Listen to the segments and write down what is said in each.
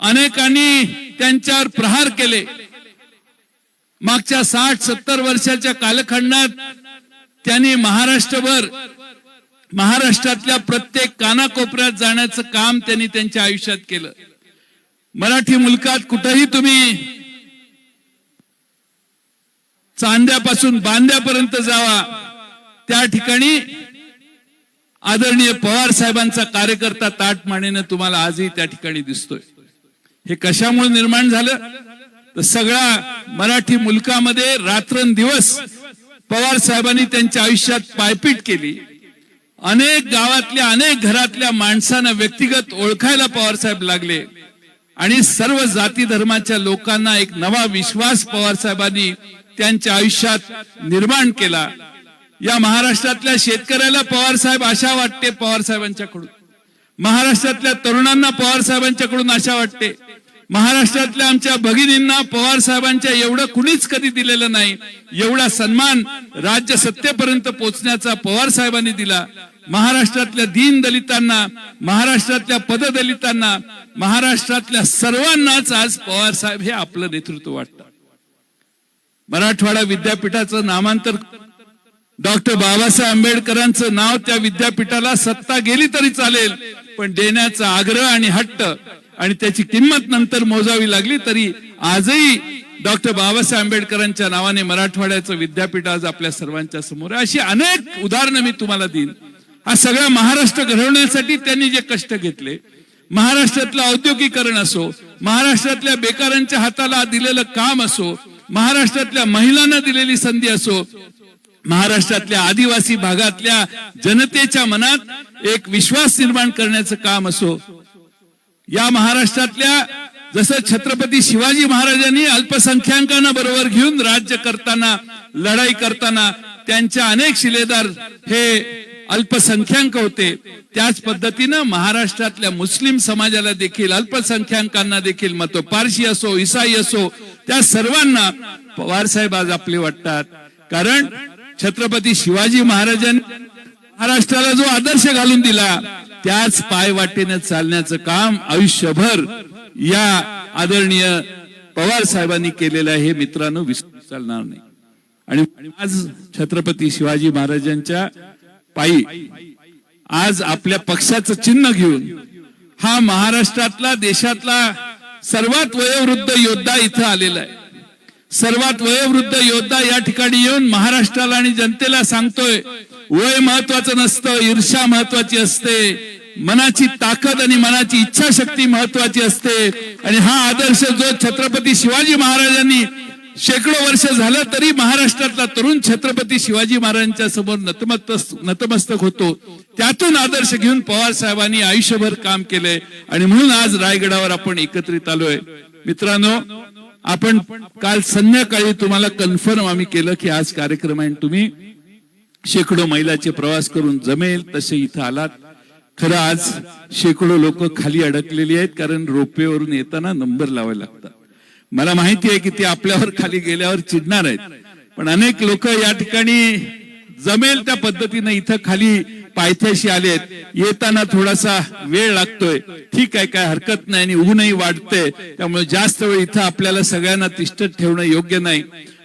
अनेकांनी त्यांच्यावर प्रहार केले. मागच्या साठ सत्तर वर्षाच्या कालखंडात त्यांनी महाराष्ट्रभर महाराष्ट्रातल्या प्रत्येक कानाकोपऱ्यात जाण्याचं काम त्यांनी त्यांच्या आयुष्यात केलं. मराठी मुलकात कुठंही तुम्ही चांद्यापासून बांद्यापर्यंत जावा त्या ठिकाणी आदरणीय पवार साहेबांचा कार्यकर्ता ताट मानेनं तुम्हाला आजही त्या ठिकाणी दिसतोय. हे कशामुळे निर्माण झालं? तर सगळा मराठी मुलकामध्ये रात्रंदिवस पवार साहेबांनी त्यांच्या आयुष्यात पायपीट केली. अनेक गावातल्या अनेक घरातल्या माणसांना व्यक्तिगत ओळखायला पवार साहेब लागले. आणि सर्व जाती धर्माच्या लोकांना एक नवा विश्वास पवार साहेबांनी त्यांच्या आयुष्यात निर्माण केला. या महाराष्ट्रातल्या शेतकऱ्याला पवार साहेब आशा वाटते पवार साहेबांच्याकडून. महाराष्ट्रातल्या तरुणांना पवार साहेबांच्याकडून आशा वाटते. महाराष्ट्रातल्या आमच्या भगिनींना पवार साहेबांच्या एवढं कुणीच कधी दिलेलं नाही. एवढा सन्मान राज्य सत्तेपर्यंत पोहोचण्याचा पवार साहेबांनी दिला. महाराष्ट्रातल्या दीन दलितांना महाराष्ट्रातल्या पददलितांना महाराष्ट्रातल्या सर्वांनाच आज पवार साहेब हे आपलं नेतृत्व वाटतं. मराठवाडा विद्यापीठाचं नामांतर डॉक्टर बाबासाहेब आंबेडकरांचं नाव त्या विद्यापीठाला सत्ता गेली तरी चालेल पण देण्याचा आग्रह आणि हट्ट आणि त्याची किंमत नंतर मोजावी लागली तरी आजही डॉक्टर बाबासाहेब आंबेडकरांच्या नावाने मराठवाड्याचं विद्यापीठ आज आपल्या सर्वांच्या समोर आहे. अशी अनेक उदाहरणं मी तुम्हाला देईन. हा सगळा महाराष्ट्र घडवण्यासाठी त्यांनी जे कष्ट घेतले महाराष्ट्रातलं औद्योगिकरण असो महाराष्ट्रातल्या बेकारांच्या हाताला दिलेलं काम असो महाराष्ट्रातल्या महिलांना दिलेली संधी असो महाराष्ट्रातल्या आदिवासी भागातल्या जनतेच्या मनात एक विश्वास निर्माण करण्याचं काम असो. या महाराष्ट्रातल्या जसं छत्रपती शिवाजी महाराजांनी अल्पसंख्याकांना बरोबर घेऊन राज्य करताना लढाई करताना त्यांच्या अनेक शिलेदार हे अल्पसंख्याक होते. त्याच पद्धतीनं महाराष्ट्रातल्या मुस्लिम समाजाला देखील अल्पसंख्याकांना देखील मतो. पारशी असो इसाई असो त्या सर्वांना पवार साहेब आज आपले वाटतात. कारण छत्रपती शिवाजी महाराजांनी महाराष्ट्राला जो आदर्श घालून दिला त्याच पाय वाटेने चालण्याचं काम आयुष्यभर या आदरणीय पवार साहेबांनी केलेलं आहे. हे मित्रांनो विसरून चालणार नाही. आणि आज छत्रपती शिवाजी महाराजांच्या पायी आज आपल्या पक्षाचं चिन्ह घेऊन हा महाराष्ट्रातला देशातला सर्वात वयोवृद्ध योद्धा इथं आलेला आहे. सर्वात वयोवृद्ध योद्धा या ठिकाणी येऊन महाराष्ट्राला आणि जनतेला सांगतोय वय महत्वाचं नसतं ईर्षा महत्वाची असते मनाची ताकद आणि मनाची इच्छाशक्ती महत्वाची असते. आणि हा आदर्श जो छत्रपती शिवाजी महाराजांनी शेकडो वर्ष झालं तरी महाराष्ट्रातला तरुण छत्रपती शिवाजी महाराजांच्या समोर नतमस्तक नतमस्तक होतो. त्यातून आदर्श घेऊन पवार साहेबांनी आयुष्यभर काम केलंय. आणि म्हणून आज रायगडावर आपण एकत्रित आलोय. मित्रांनो आपण काल संध्याकाळी तुम्हाला कन्फर्म आम्ही केलं की आज कार्यक्रम आहे. आणि तुम्ही शेकडो मैलाचे प्रवास करून जमेल तसे इथं आलात. खरं आज शेकडो लोक खाली अडकलेली आहेत कारण रोपवेवरून येताना नंबर लावायला लागतात. मला माहिती आहे की ते आपल्यावर खाली गेल्यावर चिडणार आहेत. पण अनेक लोक या ठिकाणी जमेल त्या पद्धतीने इथं खाली पायथ्याशी आलेत येताना थोडासा वेळ लागतोय. ठीक आहे काय हरकत नाही आणि ऊनही वाढतंय. त्यामुळे जास्त वेळ इथं आपल्याला सगळ्यांना तिष्ठत ठेवणं योग्य नाही.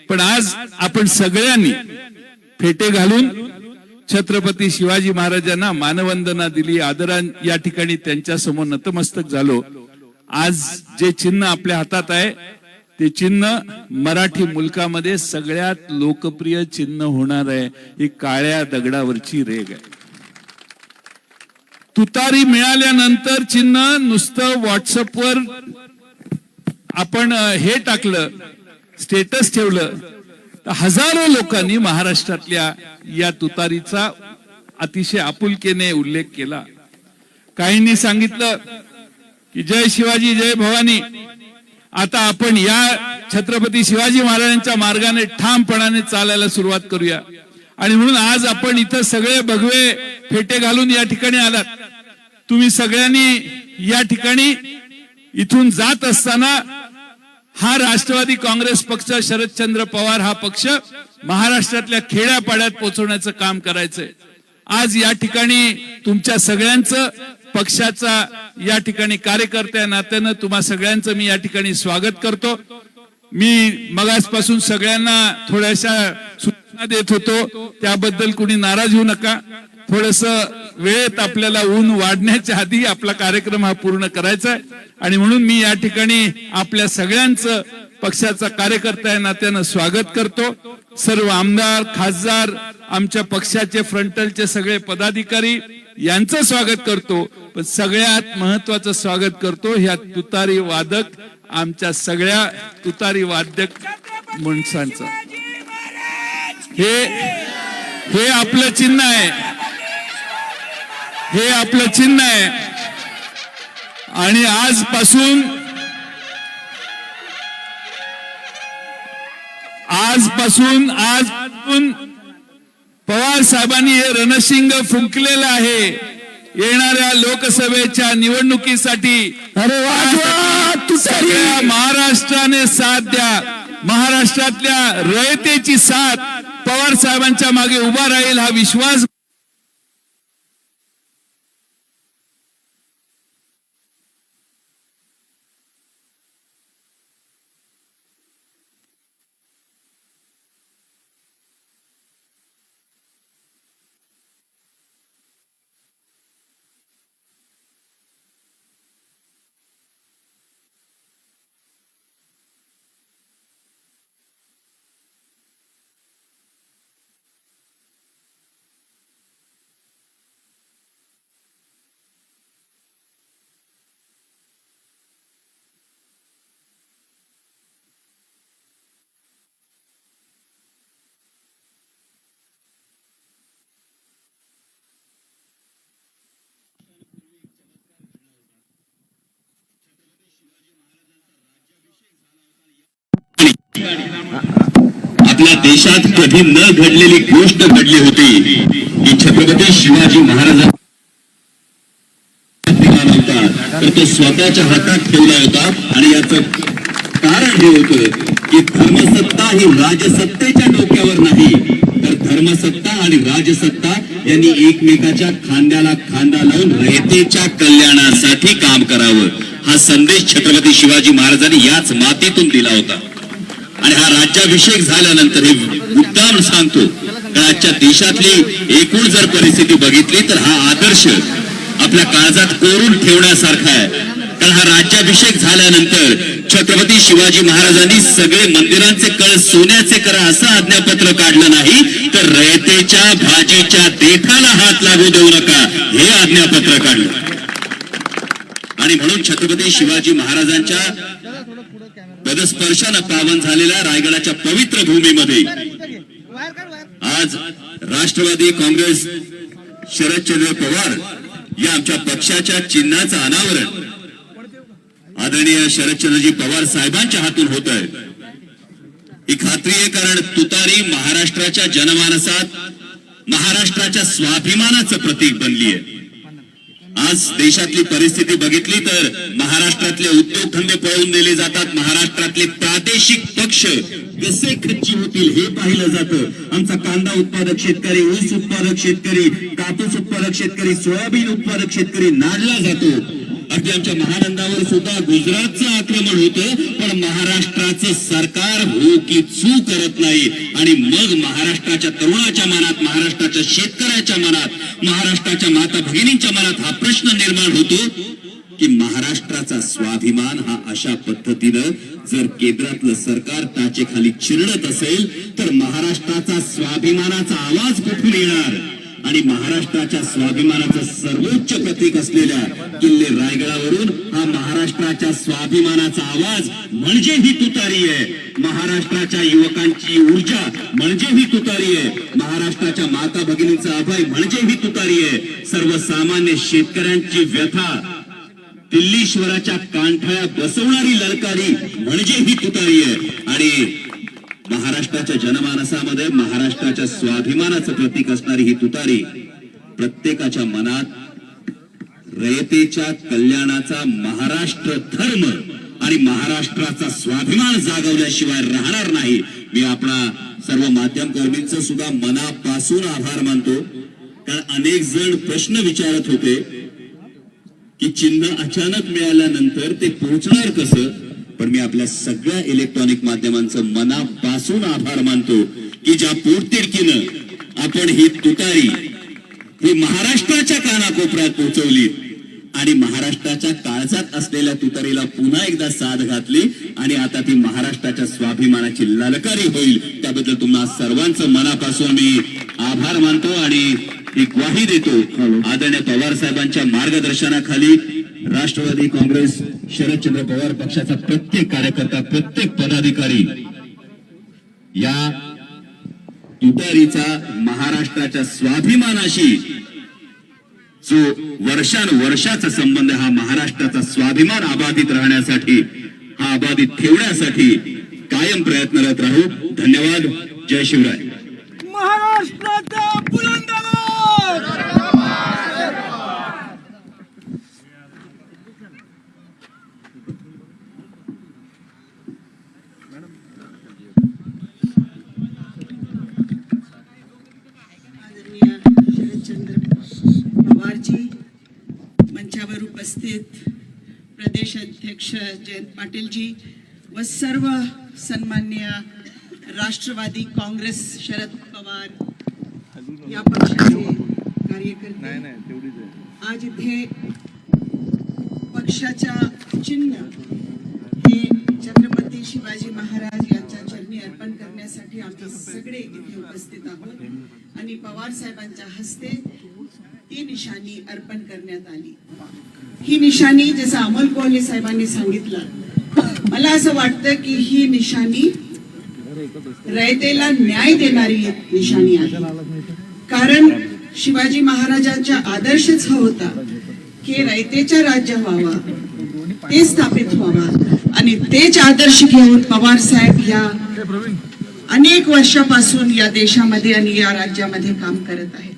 पण आज आपण सगळ्यांनी फेटे घालून छत्रपती शिवाजी महाराजांना मानवंदना दिली आदरा या ठिकाणी त्यांच्यासमोर नतमस्तक झालो. आज जे चिन्ह आपल्या हातात आहे ते चिन्ह मराठी मुलकामध्ये सगळ्यात लोकप्रिय चिन्ह होणार आहे. ही काळ्या दगडावरची रेग आहे. तुतारी मिळाल्यानंतर चिन्ह नुसतं व्हॉट्सअपवर आपण हे टाकलं स्टेटस ठेवलं. तर हजारो लोकांनी महाराष्ट्रातल्या या तुतारीचा अतिशय आपुलकीने उल्लेख केला. काहींनी सांगितलं की जय शिवाजी जय भवानी. आता आपण या छत्रपती शिवाजी महाराजांच्या मार्गाने ठामपणाने चालायला सुरुवात करूया. आणि म्हणून आज आपण इथं सगळे भगवे फेटे घालून या ठिकाणी आलात. तुम्ही सगळ्यांनी या ठिकाणी इथून जात असताना हा राष्ट्रवादी काँग्रेस पक्ष शरदचंद्र पवार हा पक्ष महाराष्ट्रातल्या खेड्यापाड्यात पोहोचवण्याचं काम करायचंय. आज या ठिकाणी तुमच्या सगळ्यांचं पक्षाचा या ठिकाणी कार्यकर्त्या नात्यानं तुम्हा सगळ्यांचं मी या ठिकाणी स्वागत करतो. मी मगासपासून सगळ्यांना थोड्याशा सूचना देत होतो त्याबद्दल कुणी नाराज होऊ नका. थोडस वेळेत आपल्याला ऊन वाढण्याच्या आधी आपला कार्यक्रम हा पूर्ण करायचा आहे. आणि म्हणून मी या ठिकाणी आपल्या सगळ्यांचं पक्षाचा कार्यकर्ता या नात्यानं स्वागत करतो. सर्व आमदार खासदार आमच्या पक्षाचे फ्रंटलचे सगळे पदाधिकारी यांचं स्वागत करतो. पण सगळ्यात महत्वाचं स्वागत करतो ह्या तुतारी वादक आमच्या सगळ्या तुतारी वादक माणसांचं हे हे आपलं चिन्ह आहे. हे आपलं चिन्ह आहे. आणि आजपासून आजपासून आजपासून पवार साहेबांनी हे रणशिंग फुंकलेलं आहे. येणाऱ्या लोकसभेच्या निवडणुकीसाठी अरे महाराष्ट्राने साथ द्या. महाराष्ट्रातल्या रयतेची साथ पवार साहेबांच्या मागे उभा राहील हा विश्वास आपल्या देशात कधी न घडलेली गोष्ट घडली होती की छत्रपती शिवाजी महाराज तर तो स्वतःच्या हातात ठेवला होता. आणि याच कारण हे होतं की धर्मसत्ता ही राजसत्तेच्या डोक्यावर नाही. तर धर्मसत्ता आणि राजसत्ता यांनी एकमेकाच्या खांद्याला खांदा लावून रयतेच्या कल्याणासाठी काम करावं. हा संदेश छत्रपती शिवाजी महाराजांनी याच मातीतून दिला होता. आणि हा राज्याभिषेक झाल्यानंतर हे मुद्दाम सांगतो कारण आजच्या देशातली एकूण जर परिस्थिती बघितली तर हा आदर्श आपल्या काळजात कोरून ठेवण्यासारखा आहे. कारण हा राज्याभिषेक झाल्यानंतर छत्रपती शिवाजी महाराजांनी सगळे मंदिरांचे कळ सोन्याचे करा असं आज्ञापत्र काढलं नाही तर रयतेच्या भाजीच्या देठाला हात लागू देऊ नका हे आज्ञापत्र काढलं. आणि म्हणून छत्रपती शिवाजी महाराजांच्या पदस्पर्शानं पावन झालेल्या रायगडाच्या पवित्र भूमीमध्ये. आज राष्ट्रवादी काँग्रेस शरदचंद्र पवार या आमच्या पक्षाच्या चिन्हाचं अनावरण. आदरणीय शरदचंद्रजी पवार साहेबांच्या हातून होत आहे. ही खात्री आहे कारण तुतारी महाराष्ट्राच्या जनमानसात महाराष्ट्राच्या स्वाभिमानाचं प्रतीक बनली आहे आज देशातली परिस्थिती बघितली तर महाराष्ट्रातले उद्योगधंदे पळवून दिले जातात. महाराष्ट्रातले प्रादेशिक पक्ष कसे खच्ची होतील हे पाहिलं जातं. आमचा कांदा उत्पादक शेतकरी ऊस उत्पादक शेतकरी कापूस उत्पादक शेतकरी सोयाबीन उत्पादक शेतकरी नाडला जातो. अगदी आमच्या महानंदावर सुद्धा गुजरातचं आक्रमण होतं पण महाराष्ट्राचं सरकार हो की चू करत नाही. आणि मग महाराष्ट्राच्या तरुणाच्या मनात महाराष्ट्राच्या शेतकऱ्याच्या मनात महाराष्ट्राच्या माता भगिनींच्या मनात हा प्रश्न निर्माण होतो की महाराष्ट्राचा स्वाभिमान हा अशा पद्धतीनं जर केंद्रातलं सरकार टाचेखाली चिरडत असेल तर महाराष्ट्राचा स्वाभिमानाचा आवाज कुठून येणार? आणि महाराष्ट्राच्या स्वाभिमानाचं सर्वोच्च प्रतीक असलेल्या किल्ले रायगडावरून हा महाराष्ट्राच्या स्वाभिमानाचा आवाज म्हणजे ही तुतारी आहे. महाराष्ट्राच्या युवकांची ऊर्जा म्हणजे ही तुतारी आहे. महाराष्ट्राच्या माता भगिनींचा अभय म्हणजे ही तुतारी आहे. सर्वसामान्य शेतकऱ्यांची व्यथा दिल्लीश्वराच्या कांठळ्या बसवणारी ललकारी म्हणजे ही तुतारी आहे. आणि महाराष्ट्राच्या जनमानसामध्ये महाराष्ट्राच्या स्वाभिमानाचं प्रतीक असणारी ही तुतारी प्रत्येकाच्या मनात रयतेच्या कल्याणाचा महाराष्ट्र धर्म आणि महाराष्ट्राचा स्वाभिमान जागवल्याशिवाय राहणार नाही. मी आपणा सर्व माध्यम कर्मींचं सुद्धा मनापासून आभार मानतो. कारण अनेक जण प्रश्न विचारत होते की चिन्ह अचानक मिळाल्यानंतर ते पोहोचणार कसं? पण मी आपल्या सगळ्या इलेक्ट्रॉनिक माध्यमांचं मनापासून आभार मानतो की ज्या पोटतिडकीनं आपण ही तुतारी ही महाराष्ट्राच्या कानाकोपऱ्यात पोहोचवली आणि महाराष्ट्राच्या काळजात असलेल्या तुतारीला पुन्हा एकदा साथ घातली आणि आता ती महाराष्ट्राच्या स्वाभिमानाची ललकारी होईल त्याबद्दल तुम्हा सर्वांचं मनापासून मी आभार मानतो आणि ही ग्वाही देतो. आदरणीय पवार साहेबांच्या मार्गदर्शनाखाली राष्ट्रवादी काँग्रेस शरदचंद्र पवार पक्षाचा प्रत्येक कार्यकर्ता प्रत्येक पदाधिकारी या तुतारीचा महाराष्ट्राच्या स्वाभिमानाशी जो वर्षानुवर्षाचा संबंध हा महाराष्ट्राचा स्वाभिमान अबाधित राहण्यासाठी हा अबाधित ठेवण्यासाठी कायम प्रयत्नरत राहू. धन्यवाद. जय शिवराय. महाराष्ट्राचा पुरंदर आदरणीय शरदचंद्र पवारजी मंचावर उपस्थित प्रदेश अध्यक्ष जयंत पाटीलजी व सर्व सन्मान्य राष्ट्रवादी काँग्रेस शरद पवार या पक्षाचे कार्यकर्ते. आज इथे पक्षाच्या चिन्ह हे छत्रपती शिवाजी महाराज यांच्या चरणी अर्पण करण्यासाठी आम्ही सगळे इथे उपस्थित आहोत. आणि पवार साहेबांच्या हस्ते ती निशाणी अर्पण करण्यात आली. ही निशाणी जसं अमोल कोहली साहेबांनी सांगितलं मला असं वाटतं की ही निशाणी रयतेला न्याय देणारी निशाणी आहे. कारण शिवाजी महाराजांचा आदर्शच हा होता की रयतेच्या राज्य व्हावा ते स्थापित व्हावा आणि तेच आदर्श घेऊन पवार साहेब या अनेक वर्षापासून या देशामध्ये आणि या राज्यामध्ये काम करत आहेत.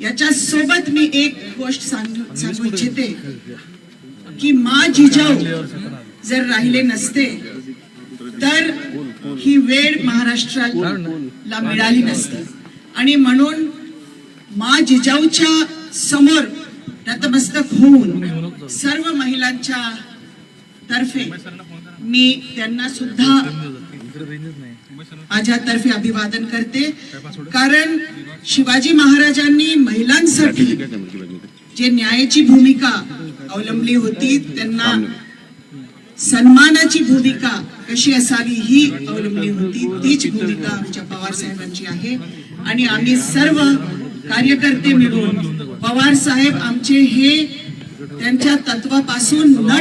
याच्या सोबत मी एक गोष्ट सांगू सांगू इच्छिते की मा जिजाऊ जर राहिले नसते तर ही वेळ महाराष्ट्राला मिळाली नसती. आणि म्हणून मा जिजाऊच्या समोर नतमस्तक होऊन सर्व महिलांच्या तर्फे मी त्यांना सुद्धा माझ्यातर्फे अभिवादन करते. कारण शिवाजी महाराजांनी महिलांसाठी जे न्यायाची भूमिका अवलंबली होती त्यांना सन्मानाची भूमिका कशी असावी ही अवलंबली होती तीच भूमिका आमच्या पवार साहेबांची आहे. आणि आम्ही सर्व कार्यकर्ते मिळून पवार साहेब आमचे हे त्यांच्या तत्वापासून न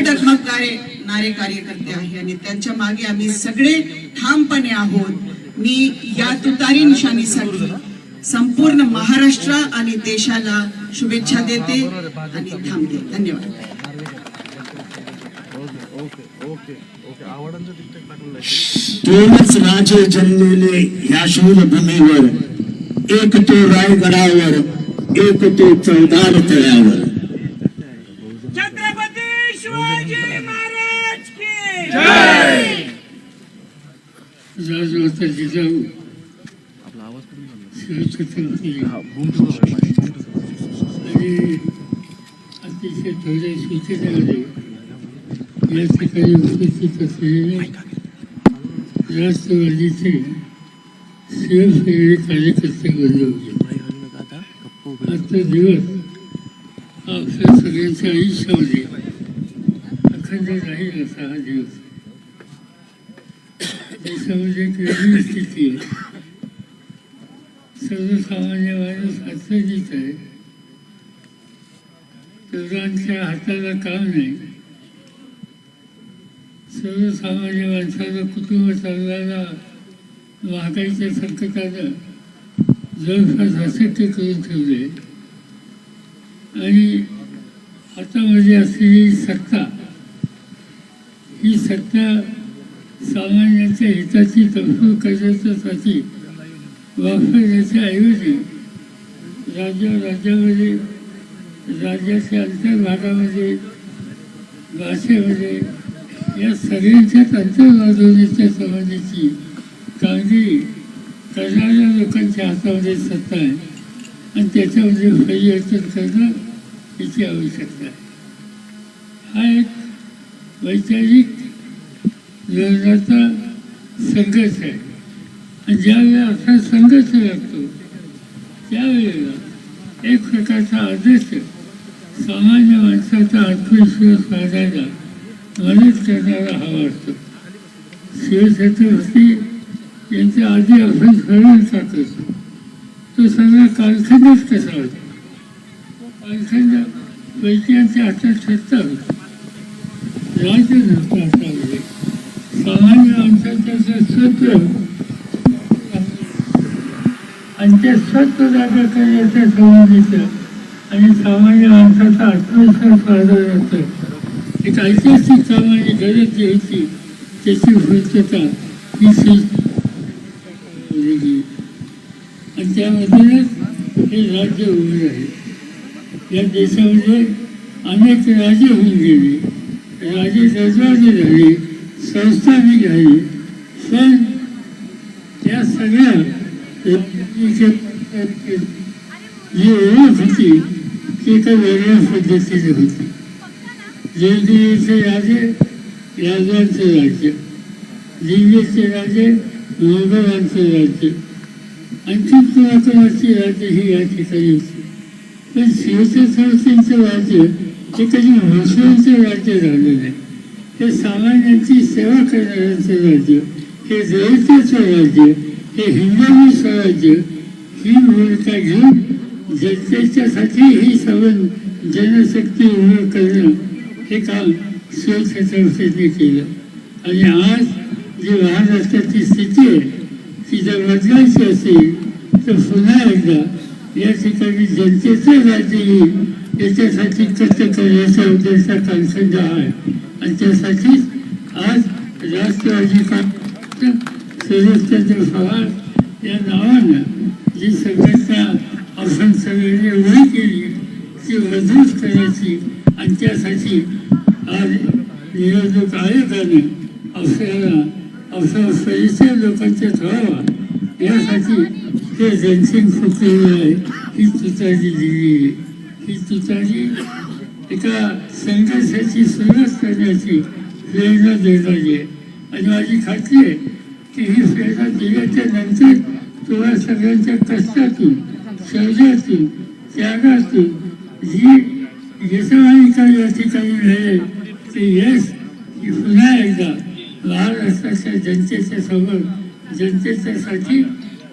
डगमगणारे कार्यकर्ते आहे आणि त्यांच्या मागे आम्ही सगळे ठामपणे आहोत. मी या तुतारी निशाणीसाठी संपूर्ण महाराष्ट्र आणि देशाला शुभेच्छा देते आणि थांबते. धन्यवाद. दोनच राजे जन्मले या शूरभूमीवर एक तो रायगडावर एक तो चौदार तळ्यावर. राजमाता जिजाऊ आणि अतिशय थोड्या सूचनेमध्ये या ठिकाणी उपस्थित असलेले राष्ट्रवादीचे शिवसैनिक कार्यकर्ते बंद आजचा दिवस आपल्या सगळ्यांच्या आयुष्यामध्ये अखंड राहील असा हा दिवस. देशामध्ये एक वेगळी स्थिती आहे सर्वसामान्य माणूस अडचणीत आहे तरुणांच्या हाताला काम नाही? सर्वसामान्य माणसाला कुटुंब चालवायला महागाईच्या संकटानं जवळपास अशक्य करून ठेवले आणि हातामध्ये असलेली सत्ता ही सत्ता सामान्यांच्या हिताची तरतूद करण्याच्यासाठी वापरण्याच्याऐवजी राज्य राज्यामध्ये राज्याच्या अंतर्भागामध्ये भाषेमध्ये या सगळ्यांच्याच अंतर्वादवण्याच्या संबंधीची कामगिरी करणाऱ्या लोकांच्या हातामध्ये सत्ता आहे. आणि त्याच्यामध्ये परिवर्तन करणं याची आवश्यकता आहे. हा एक वैचारिक जीवनाचा संघर्ष आहे. आणि ज्यावेळेला असा संघर्ष लागतो त्यावेळेला एक प्रकारचा आदर्श सामान्य माणसाचा आत्मविश्वास वाढायला मदत करणारा हवा असतो. शिवछत्रपती यांच्या आधी आपण ठरवून टाकत तो सगळा कालखंडच कसा होता? कालखंड पैक्यांच्या हातात सत्ता होता. राज्य नसतं हातामध्ये सामान्य माणसाचं सत्व आणि ते सत्व जागा करण्याच्या संबंधीचं आणि सामान्य माणसाचा आत्मविश्वास वाढवण्याचं एक ऐतिहासिक सामान्य गरज जी होती त्याची पूर्तता ही आणि त्यामधूनच हे राज्य उभे आहे. या देशामध्ये अनेक राजे होऊन गेले. राजे दरवाजे झाले. संस्था निघाली पण त्या सगळ्या जी ओळख होती ती तर वेगळ्या पद्धतीने होती. जयगिरीचे राजे राजांचे राज्य दिल्लीचे राजे मोगलांचे राज्य आणखी पुरातनाची राज्य ही या ठिकाणी होती. पण शिवछत्रपतींचं राज्य हे कधी मुस्लिमचं राज्य झालं नाही हे सामान्यांची सेवा करणाऱ्यांचं राज्य हे दलिताचं राज्य हे हिंदवी स्वराज्य ही भूमिका घेऊन जनतेच्यासाठी ही सवन जनशक्ती उभं करणं हे काम शिवछत्रपतींनी केलं. आणि आज जी महाराष्ट्राची स्थिती आहे ती जर बदलायची असेल तर पुन्हा एकदा या ठिकाणी जनतेचं राज्य येईल याच्यासाठी कष्ट करण्याचा उद्देश कालखंड आहे. आणि त्यासाठी आज राष्ट्रवादी काँग्रेस शरदचंद्र पवार या नावानं जी संघटना आपण सगळ्यांनी उभी केली ती मजबूत करायची आणि त्यासाठी आज निवडणूक आयोगानं आपल्याला आपला परिचय लोकांच्या ठेवावा यासाठी हे जनसिंग फुकलेलं आहे ही तुतारी दिली आहे. ही तुतारी एका संघर्षाची सुरुवात करण्याची प्रेरणा देणारी आहे. आणि माझी खात्री आहे की ही प्रेरणा दिल्याच्या नंतर तुम्हाला सगळ्यांच्या कष्टातून शौर्यातून त्यागातून जी यशवाणी काही या ठिकाणी मिळेल. ते यश ही पुन्हा एकदा महाराष्ट्राच्या जनतेच्या समोर जनतेच्यासाठी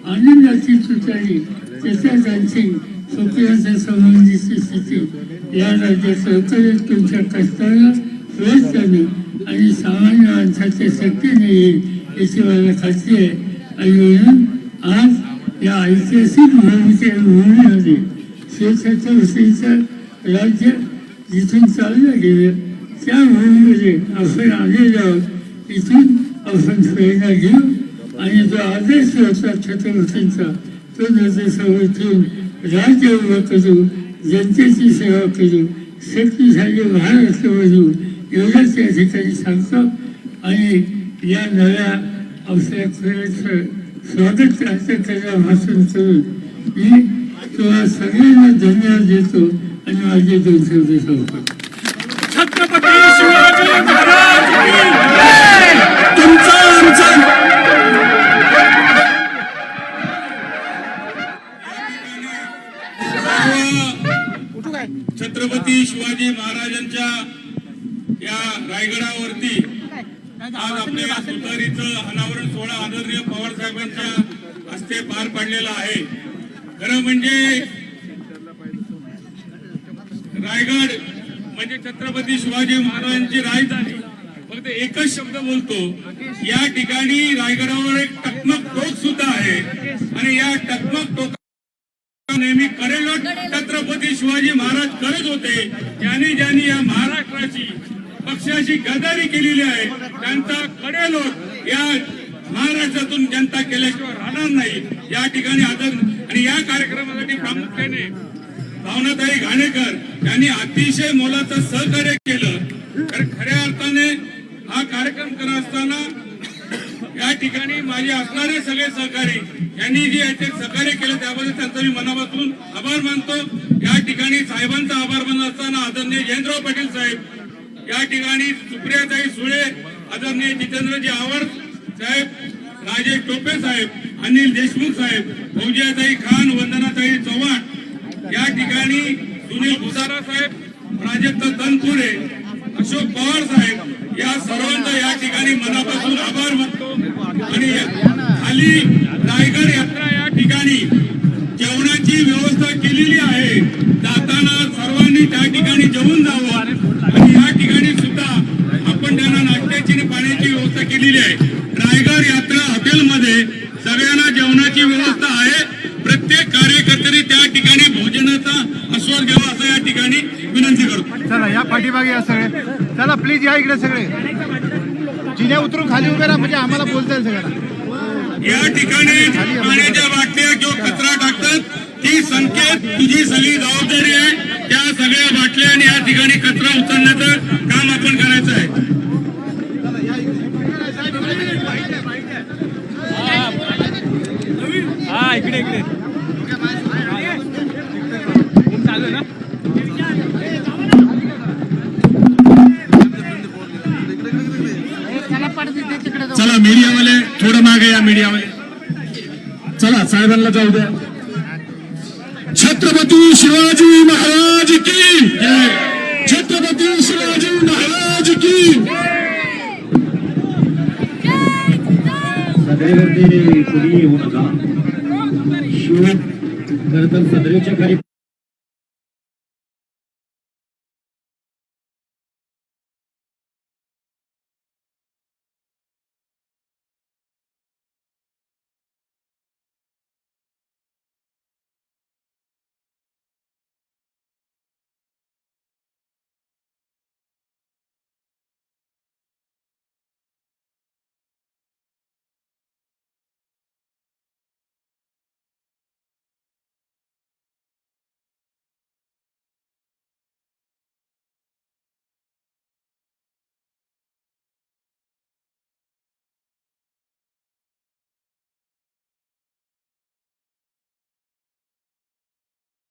आनंदाची तुतारी त्याच्या त्यांची सुखयाच्या संबंधीची स्थिती या राज्यात लवकरच तुमच्या कष्टानं प्रयत्नानं आणि सामान्य माणसाच्या शक्तीने येईल याची मला खात्री आहे आणि म्हणून आज या ऐतिहासिक भूमिके भूमीमध्ये शिवछत्रपतीचं राज्य जिथून चाललं गेलं त्या भूमीमध्ये आपण आलेलो आहोत. इथून आपण प्रेरणा घेऊ आणि जो आदेश होता छत्रपतींचा तो निर्देशावर समर्थन राज्य उभं करू जनतेची सेवा करू शक्तिशाली महाराष्ट्र बनू हो, एवढंच या ठिकाणी सांगतो. आणि या नव्या आपल्या स्वागत स्वागत भाषण करून मी तुम्हाला सगळ्यांना धन्यवाद देतो आणि माझे दोन शब्द सांगतो छत्रपती शिवाजी महाराजांच्या या रायगडावरती आज आपल्या तुतारीचं अनावरण सोहळा आदरणीय पवार साहेबांच्या हस्ते पार पडलेला आहे. खरं म्हणजे रायगड म्हणजे छत्रपती शिवाजी महाराजांची राजधानी. फक्त एकच शब्द बोलतो. या ठिकाणी रायगडावर एक टकमक टोक सुद्धा आहे. आणि या टकमक टोक नेहमी कडेलोट छत्रपती शिवाजी महाराज करत होते. ज्यांनी ज्यांनी या महाराष्ट्राची पक्षाशी गदारी केलेली आहे त्यांचा कडेलोट या महाराष्ट्रातून जनता केल्याशिवाय राहणार नाही. या ठिकाणी आदर आणि या कार्यक्रमासाठी प्रामुख्याने भावनाताई घाणेकर यांनी अतिशय मोलाचं सहकार्य केलं. तर खऱ्या अर्थाने हा कार्यक्रम करत असताना या ठिकाणी माझे असणारे सगळे सहकारी यांनी जे याचे सहकार्य केलं त्याबद्दल त्यांचा मी मनापासून आभार मानतो. या ठिकाणी साहेबांचा आभार मानत असताना आदरणीय जयंतराव पाटील साहेब या ठिकाणी सुप्रियाताई सुळे आदरणीय जितेंद्रजी आवर साहेब राजेश टोपे साहेब अनिल देशमुख साहेब फौजियाताई खान वंदनाताई चव्हाण या ठिकाणी सुनील भुसारा साहेब प्राजक्त तनपुरे अशोक पवार साहेब या सर्वांचा या ठिकाणी मनापासून आभार मानतो. आणि खाली रायगड यात्रा या ठिकाणी जेवणाची व्यवस्था केलेली आहे. जाताना सर्वांनी त्या ठिकाणी जेवून जावं आणि या ठिकाणी सुद्धा आपण त्यांना नाश्त्याची आणि पाण्याची व्यवस्था केलेली आहे रायगड यात्रा हॉटेलमध्ये सगळ्यांना जेवणाची व्यवस्था आहे प्रत्येक कार्यकर्त्यांनी त्या ठिकाणी भोजनाचा आस्वाद घ्यावा असं या ठिकाणी विनंती करतो चला या पाठीमागे या सगळे. चला प्लीज या इकडे सगळे. जिने उतरून खाली उभे राहा म्हणजे आम्हाला बोलता येईल सगळ्यांना. या ठिकाणी पाण्याच्या बाटल्या किंवा कचरा टाकतात ती संकेत तुझी सगळी जबाबदारी आहे. त्या सगळ्या बाटल्या आणि या ठिकाणी कचरा उचलण्याचं काम आपण करायचं आहे. हा इकडे इकडे. चला मीडियावाले थोडं मागे या मीडियावाले. चला साहेबांना जाऊ द्या. छत्रपती शिवाजी महाराज की छत्रपती शिवाजी महाराज की सदरेवरती कुणी येऊ नका. शिव खरं तर सदरेच्या खाली